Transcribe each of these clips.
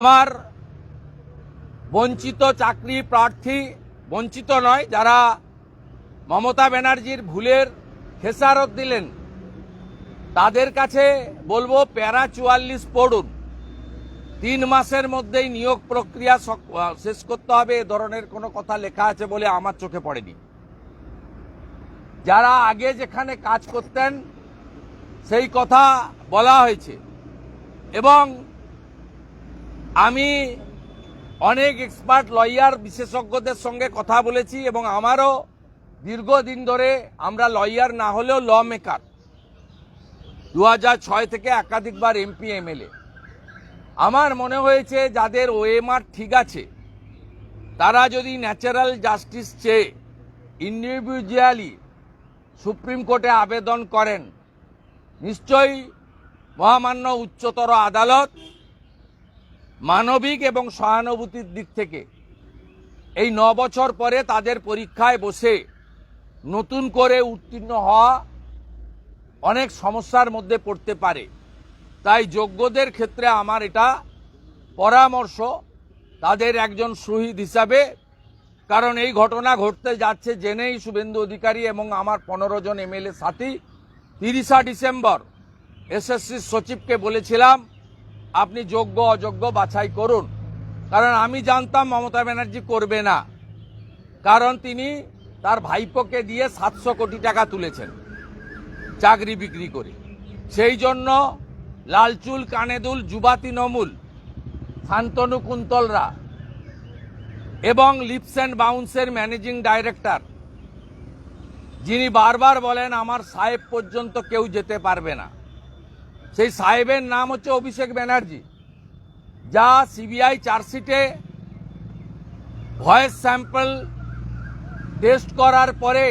আমার বঞ্চিত চাকরি প্রার্থী বঞ্চিত নয়, যারা মমতা ব্যানার্জির ভুলের খেসারত দিলেন, তাদের কাছে বলব প্যারা চুয়াল্লিশ পড়ুন। তিন মাসের মধ্যেই নিয়োগ প্রক্রিয়া শেষ করতে হবে, এ ধরনের কোনো কথা লেখা আছে বলে আমার চোখে পড়েনি। যারা আগে যেখানে কাজ করতেন, সেই কথা বলা হয়েছে। এবং আমি অনেক এক্সপার্ট লয়ার বিশেষজ্ঞদের সঙ্গে কথা বলেছি এবং আমারও দীর্ঘদিন ধরে আমরা লয়ার না হলেও ল মেকার দু ছয় থেকে একাধিকবার এমপি এমএলএ আমার মনে হয়েছে যাদের ওএমআর ঠিক আছে, তারা যদি ন্যাচারাল জাস্টিস চেয়ে ইন্ডিভিজুয়ালি সুপ্রিম কোর্টে আবেদন করেন, নিশ্চয়ই মহামান্য উচ্চতর আদালত মানবিক এবং সহানুভূতির দিক থেকে। এই ন বছর পরে তাদের পরীক্ষায় বসে নতুন করে উত্তীর্ণ হওয়া অনেক সমস্যার মধ্যে পড়তে পারে। তাই যোগ্যদের ক্ষেত্রে আমার এটা পরামর্শ, তাদের একজন শহীদ হিসাবে। কারণ এই ঘটনা ঘটতে যাচ্ছে জেনেই শুভেন্দু অধিকারী এবং আমার পনেরো জন এমএলএ সাথী। তিরিশা ডিসেম্বর এসএসসি সচিবকে বলেছিলাম আপনি যোগ্য, অযোগ্য বাছাই করুন। কারণ আমি জানতাম মমতা ব্যানার্জি করবে না। কারণ তিনি তার ভাইপোকে দিয়ে সাতশো কোটি টাকা তুলেছেন চাকরি বিক্রি করে। সেই জন্য লালচুল, কানেদুল যুবাতি নমুল, শান্তনু কুন্তলরা এবং লিপস অ্যান্ড বাউন্সের ম্যানেজিং ডাইরেক্টর, যিনি বারবার বলেন, আমার সাহেব পর্যন্ত কেউ যেতে পারবে না। সেই সাহেবের নাম হচ্ছে অভিষেক ব্যানার্জি। যা সিবিআই চার্জশিটে ভয়েস স্যাম্পল টেস্ট করার পরে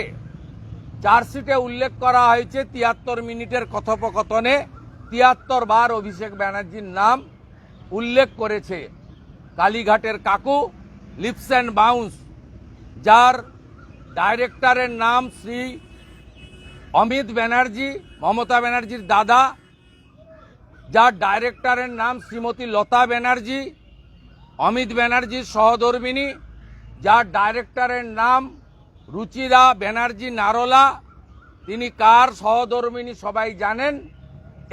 চার্জশিটে উল্লেখ করা হয়েছে তিয়াত্তর মিনিটের কথোপকথনে। তিয়াত্তর বার অভিষেক ব্যানার্জির নাম উল্লেখ করেছে কালীঘাটের কাকু লিপস অ্যান্ড বাউন্স, যার ডাইরেক্টরের নাম শ্রী অমিত ব্যানার্জি, মমতা ব্যানার্জির দাদা যার ডাইরেক্টরের নাম শ্রীমতী লতা ব্যানার্জি, অমিত ব্যানার্জির সহধর্মিনী যার ডাইরেক্টরের নাম রুচিরা ব্যানার্জি নারোলা, তিনি কার সহধর্মিনী সবাই জানেন,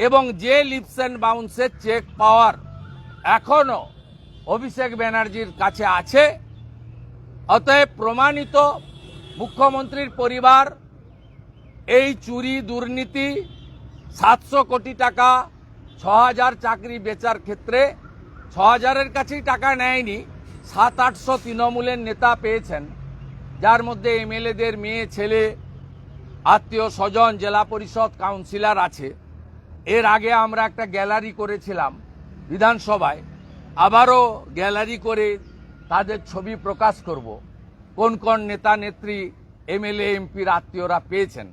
এবং যে লিপস অ্যান্ড বাউন্সের চেক পাওয়ার এখনও অভিষেক ব্যানার্জির কাছে আছে, অতএব প্রমাণিত মুখ্যমন্ত্রীর পরিবার, এই চুরি দুর্নীতি সাতশো কোটি টাকা ছ হাজার চাকরি বেচার ক্ষেত্রে ছ হাজারের কাছেই টাকা নেয়নি, সাত আটশো তৃণমূলের নেতা পেয়েছেন। যার মধ্যে এমএলএদের মেয়ে, ছেলে, আত্মীয় স্বজন, জেলা পরিষদ কাউন্সিলর আছে। এর আগে আমরা একটা গ্যালারি করেছিলাম বিধানসভায়। আবারও গ্যালারি করে তাদের ছবি প্রকাশ করব। কোন কোন নেতা, নেত্রী, এমএলএ, এমপির আত্মীয়রা পেয়েছেন।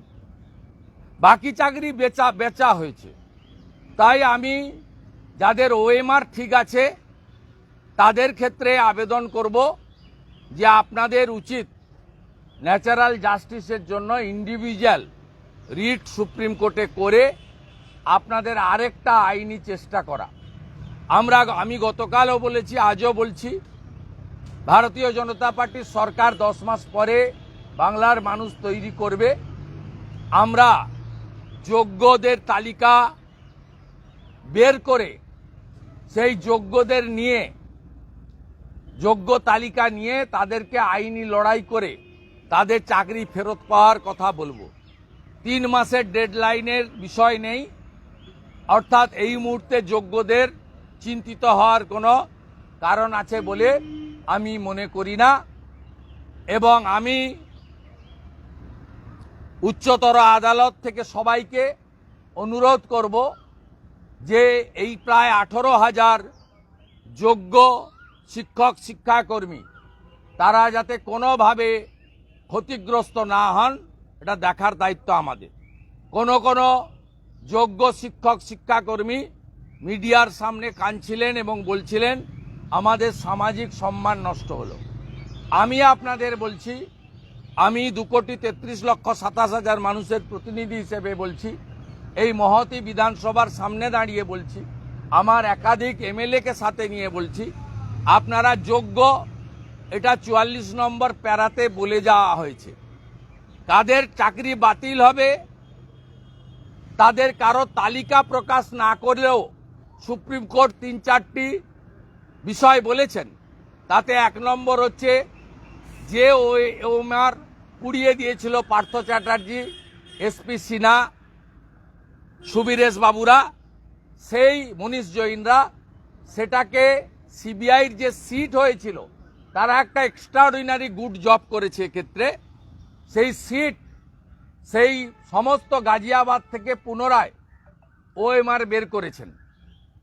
বাকি চাকরি বেচা বেচা হয়েছে। তাই আমি যাদের ওএমআর ঠিক আছে, তাদের ক্ষেত্রে আবেদন করব যে আপনাদের উচিত ন্যাচারাল জাস্টিসের জন্য ইন্ডিভিজুয়াল রিট সুপ্রিম কোর্টে করে আপনাদের আরেকটা আইনি চেষ্টা করা। আমরা আমি গতকালও বলেছি, আজও বলছি, ভারতীয় জনতা পার্টির সরকার দশ মাস পরে বাংলার মানুষ তৈরি করবে। আমরা যোগ্যদের তালিকা বের করে সেই যোগ্যদের নিয়ে, যোগ্য তালিকা নিয়ে তাদেরকে আইনি লড়াই করে তাদের চাকরি ফেরত পাওয়ার কথা বলব। তিন মাসের ডেডলাইনের বিষয় নেই, অর্থাৎ এই মুহূর্তে যোগ্যদের চিন্তিত হওয়ার কোনো কারণ আছে বলে আমি মনে করি না। এবং আমি উচ্চতর আদালত থেকে সবাইকে অনুরোধ করব যে এই প্রায় আঠেরো হাজার যোগ্য শিক্ষক, শিক্ষাকর্মী, তারা যাতে কোনোভাবে ক্ষতিগ্রস্ত না হন, এটা দেখার দায়িত্ব আমাদের। কোনো কোনো যোগ্য শিক্ষক, শিক্ষাকর্মী মিডিয়ার সামনে কাঁদছিলেন এবং বলছিলেন, আমাদের সামাজিক সম্মান নষ্ট হলো। আমি আপনাদের বলছি, আমি দু কোটি তেত্রিশ লক্ষ সাতাশ হাজার মানুষের প্রতিনিধি হিসেবে বলছি এই মহতি বিধানসভার সামনে দাঁড়িয়ে বলছি, আমার একাধিক এমএলএ কে সাথে নিয়ে বলছি, আপনারা যোগ্য, এটা চুয়াল্লিশ নম্বর প্যারাতে বলে যাওয়া হয়েছে। কাদের চাকরি বাতিল হবে, তাদের কারও তালিকা প্রকাশ না করলেও সুপ্রিম কোর্ট তিন চারটি বিষয় বলেছেন। তাতে এক নম্বর হচ্ছে, যে ওমার পুড়িয়ে দিয়েছিল পার্থ চ্যাটার্জি এসপি সিনহা সুবীরেশ বাবুরা, সেই মনীষ জৈনরা, সেটাকে সিবিআইর যে সিট হয়েছিল, তারা একটা এক্সট্রাঅর্ডিনারি গুড জব করেছে এক্ষেত্রে। সেই সিট, সেই সমস্ত গাজিয়াবাদ থেকে পুনরায় ওএমআর বের করেছেন।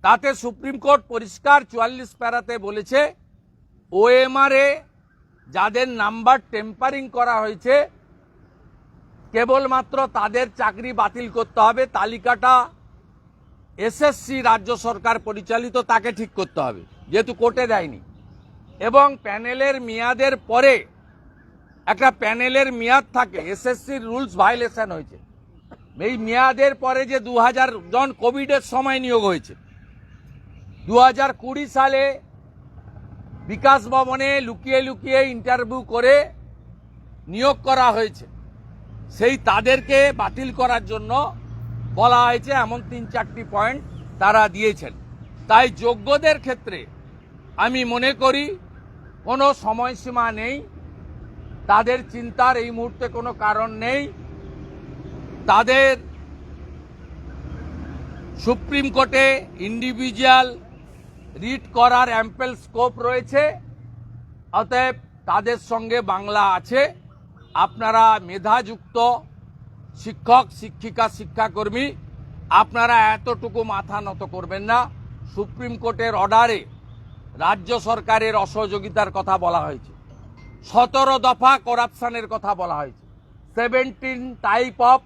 তাতে সুপ্রিম কোর্ট পরিষ্কার চুয়াল্লিশ প্যারাতে বলেছে, ওএমআরে যাদের নাম্বার টেম্পারিং করা হয়েছে কেবলমাত্র তাদের চাকরি বাতিল করতে হবে, তালিকাটা এসএসসি রাজ্য সরকার পরিচালিত তাকে ঠিক করতে হবে, যেহেতু কোর্টে দেয়নি। এবং প্যানেলের মেয়াদের পরে একটা প্যানেলের মেয়াদ থাকে এসএসসির রুলস ভায়োলেশন হয়েছে। এই মেয়াদের পরে যে দু হাজার জন কোভিডের সময় নিয়োগ হয়েছে দু কুড়ি সালে বিকাশ ভবনে লুকিয়ে লুকিয়ে ইন্টারভিউ করে নিয়োগ করা হয়েছে। সেই তাদেরকে বাতিল করার জন্য বলা হয়েছে, এমন তিন চারটি পয়েন্ট তারা দিয়েছেন। তাই যোগ্যদের ক্ষেত্রে আমি মনে করি কোনো সময়সীমা নেই, তাদের চিন্তার এই মুহূর্তে কোনো কারণ নেই। তাদের সুপ্রিম কোর্টে ইন্ডিভিজুয়াল রিট করার অ্যাম্পেল স্কোপ রয়েছে, অতএব তাদের সঙ্গে বাংলা আছে। আপনারা মেধাযুক্ত শিক্ষক, শিক্ষিকা, শিক্ষাকর্মী, আপনারা এতটুকু মাথা নত করবেন না। সুপ্রিম কোর্টের অর্ডারে রাজ্য সরকারের অসহযোগিতার কথা বলা হয়েছে। সতেরো দফা করাপশানের কথা বলা হয়েছে। Seventeen type of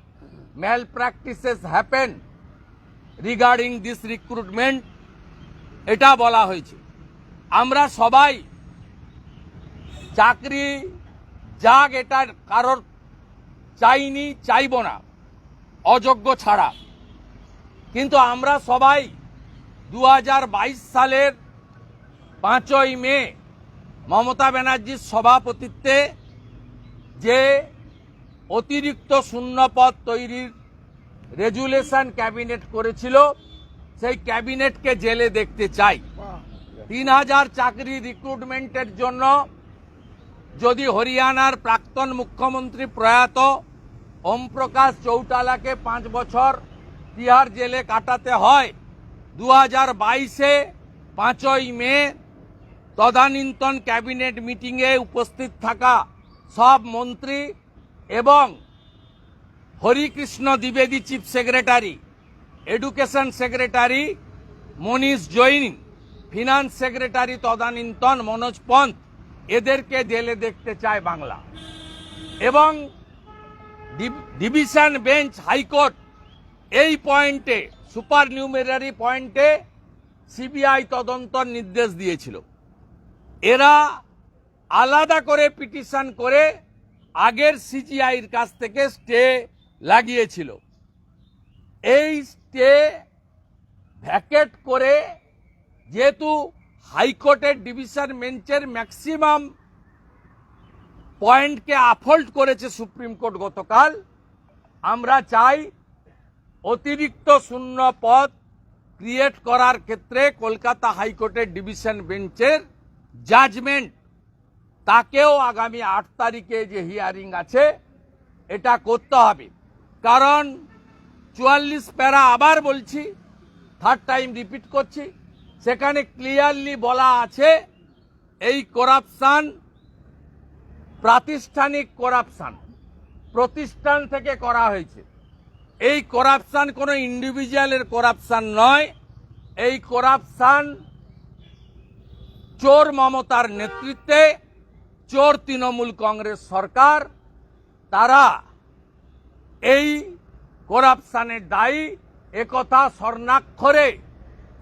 malpractices happen regarding this recruitment এটা বলা হয়েছে। আমরা সবাই চাকরি যাক এটার কারোর চাইনি চাইব না। অযোগ্য ছাড়া। কিন্তু আমরা সবাই দু হাজার বাইশ সালের পাঁচই মে মমতা ব্যানার্জির সভাপতিত্বে যে অতিরিক্ত শূন্যপদ তৈরির রেজুলেশন ক্যাবিনেট করেছিল সেই ক্যাবিনেটকে জেলে দেখতে চাই। তিন হাজার চাকরি রিক্রুটমেন্টের জন্য যদি হরিয়ানার প্রাক্তন মুখ্যমন্ত্রী প্রয়াত ওম প্রকাশ চৌটালাকে পাঁচ বছর তিহার জেলে কাটাতে হয় দু হাজার বাইশে পাঁচই মে তদানীন্তন ক্যাবিনেট মিটিংয়ে উপস্থিত থাকা সব মন্ত্রী এবং Harikrishna দ্বিবেদী chief secretary, education secretary Manish Jain, finance secretary তদানীন্তন মনোজ পন্থ এদেরকে জেলে দেখতে চায় বাংলা। এবং ডিভ- ডিভিশন বেঞ্চ হাইকোর্ট এই পয়েন্টে সুপার নিউমেরারি পয়েন্টে সিবিআই তদন্তর নির্দেশ দিয়েছিল। এরা আলাদা করে পিটিশন করে আগের সিজিআইয়ের কাছ থেকে স্টে লাগিয়েছিল। এই স্টে ভ্যাকেট করে যেহেতু হাইকোর্টের ডিভিশন বেঞ্চের ম্যাক্সিমাম পয়েন্টকে আফল্ট করেছে সুপ্রিম কোর্ট গতকাল। আমরা চাই অতিরিক্ত শূন্য পদ ক্রিয়েট করার ক্ষেত্রে কলকাতা হাইকোর্টের ডিভিশন বেঞ্চের জাজমেন্ট তাকেও আগামী আট তারিখে যে হিয়ারিং আছে, এটা করতে হবে। কারণ চুয়াল্লিশ প্যারা আবার বলছি থার্ড টাইম রিপিট করছি। সেখানে ক্লিয়ারলি বলা আছে এই করাপশন, প্রাতিষ্ঠানিক করাপশন, প্রতিষ্ঠান থেকে করা হয়েছে। এই করাপশন কোনো ইন্ডিভিজুয়ালের করাপশন নয়। এই করাপশন চোর মমতার নেতৃত্বে, চোর তৃণমূল কংগ্রেস সরকার, তারা এই করাপশনের দায়ী, একথা স্বর্ণাক্ষরে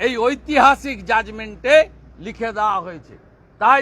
এই ঐতিহাসিক জাজমেন্টে লিখে দেওয়া হয়েছে। তাই